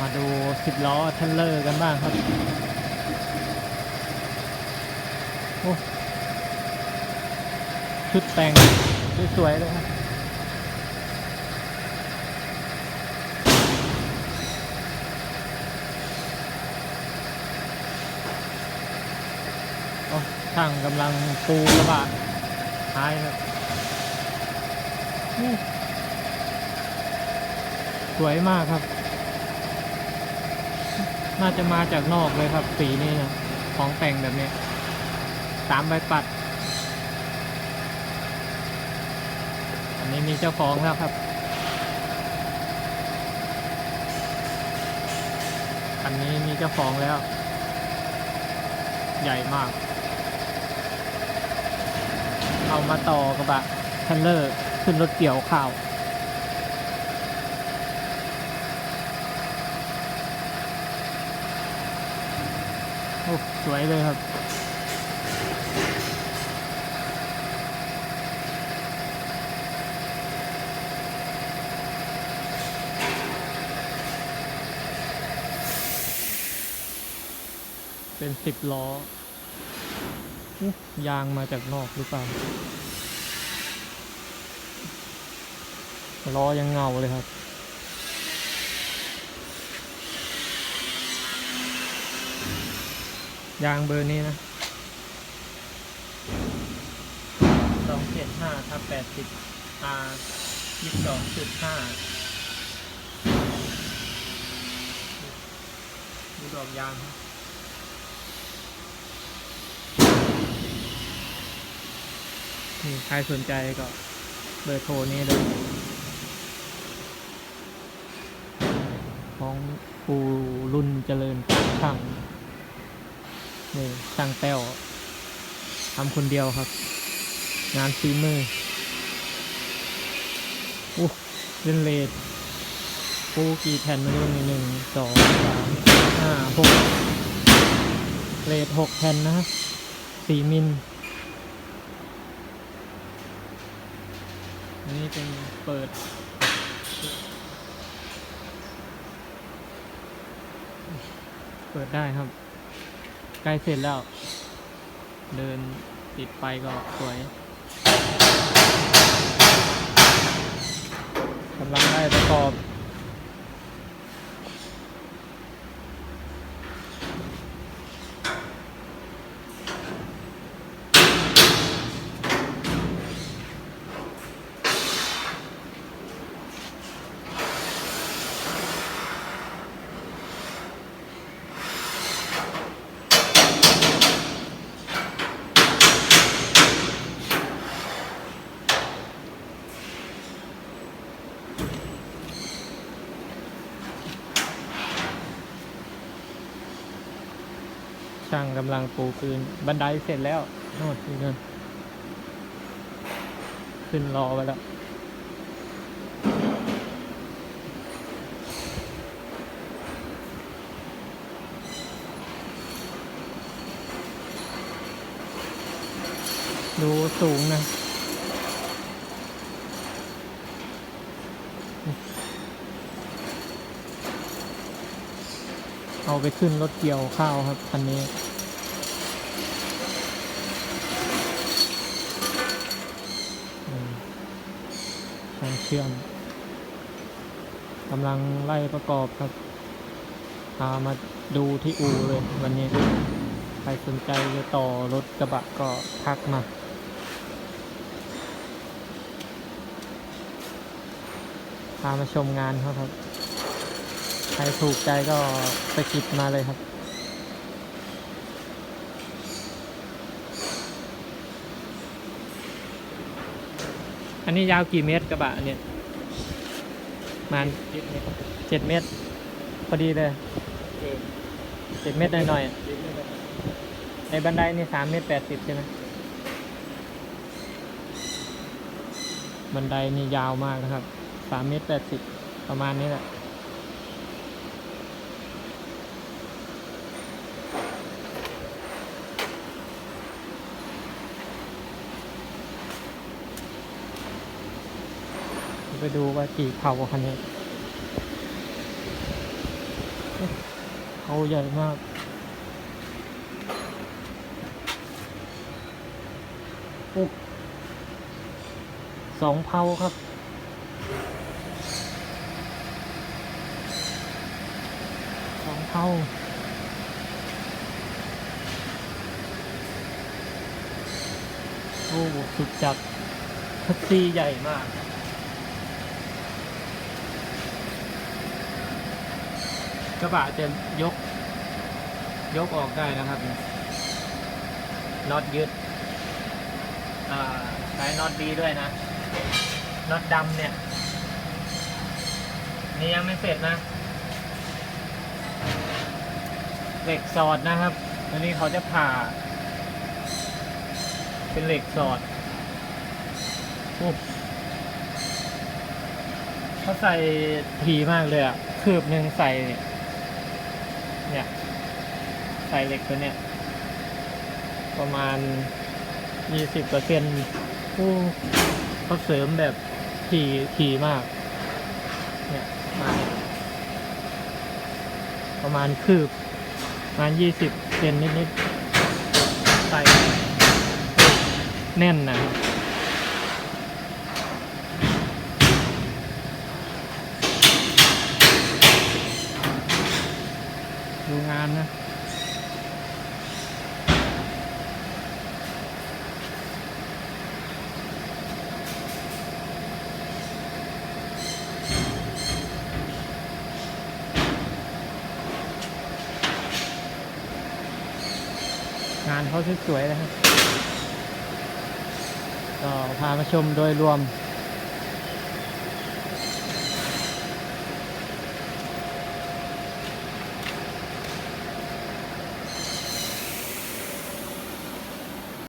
มาดูสิบล้อเทรลเลอร์กันบ้างครับโอ้ชุดแต่งสวยๆเลยครับอ้ช่างกำลังปูกระบะท้ายครับนี่สวยมากครับ น่าจะมาจากนอกเลยครับ สีนี้นะของแต่งแบบนี้สามใบปัด อันนี้มีเจ้าของแล้วครับอันนี้มีเจ้าของแล้ว ใหญ่มาก เอามาต่อกระบะเทรลเลอร์ขึ้นรถเกี่ยวข้าว อ้สวยเลยครับเป็นสิบล้อ ยางมาจากนอกหรือเปล่า ล้อยังเงาเลยครับ ยางเบอร์นี้นะสองเจ็ดห้าทับแปดสิบ R ยี่สิบสองจุดห้าดูดอกยางครับนี่ใครสนใจก็เบอร์โทรนี้เลยของปูรุ่นเจริญช่าง นี่ช่างแต้วทำคนเดียวครับ งานฝีมืออู้เล่นเลดปูกี่แผ่นมาดูนี่หนึ่งสองสามห้าหกเลดหกแผ่นนะครับสี่มิลอันนี้เป็นเปิดเปิดได้ครับ ใกล้เสร็จแล้ว เดินติดไปก็สวยกำลังได้ประกอบ ช่างกำลังปูพื้นบันไดเสร็จแล้วโน่นนี่นั่นขึ้นรอไปแล้วดูสูงนะ เอาไปขึ้นรถเกี่ยวข้าวครับคันนี้ ทางเชื่อมกำลังไล่ประกอบครับ พามาดูที่อู่เลยวันนี้ ใครสนใจจะต่อรถกระบะก็ทักมาพามาชมงานเขาครับ ครถูกใจก็สกิดมาเลยครับ อันนี้ยาวกี่เมตรกระบะอันเนี่ยประมันเจ็ดเมตร พอดีเลยเจ็ดเมตรหน่อยๆอะในบันไดนี่สามเมตรแปดสิบใช่ไหมบันไดนี่ยาวมากนะครับสามเมตรแปดสิบประมาณนี้แหละ ไปดูว่ากี่เผาคันนี้เขาใหญ่มากอุกสองเผาครับ สองเผาโอ้สุดจัดแท็กซี่ใหญ่มาก กระบะจะยก ยกออกได้นะครับน็อตยึดอ่าใช้น็อตดีด้วยนะน็อตดำเนี่ย นี่ยังไม่เสร็จนะเหล็กสอดนะครับอันนี้เขาจะผ่า เป็นเหล็กสอดอุ๊บเขาใส่ทีมากเลยอะคืบหนึ่งใส่ เนี่ยใส่เหล็กตัวเนี้ยประมาณยี่สิบเปอร์เซ็นต์เขาเสริมแบบทีทีมาก เนี่ยมาประมาณคืบประมาณยี่สิบเซนนิดๆใส่แน่นนะครับดู งานนะงานเขาสวยๆนะครับก็พามาชมโดยรวม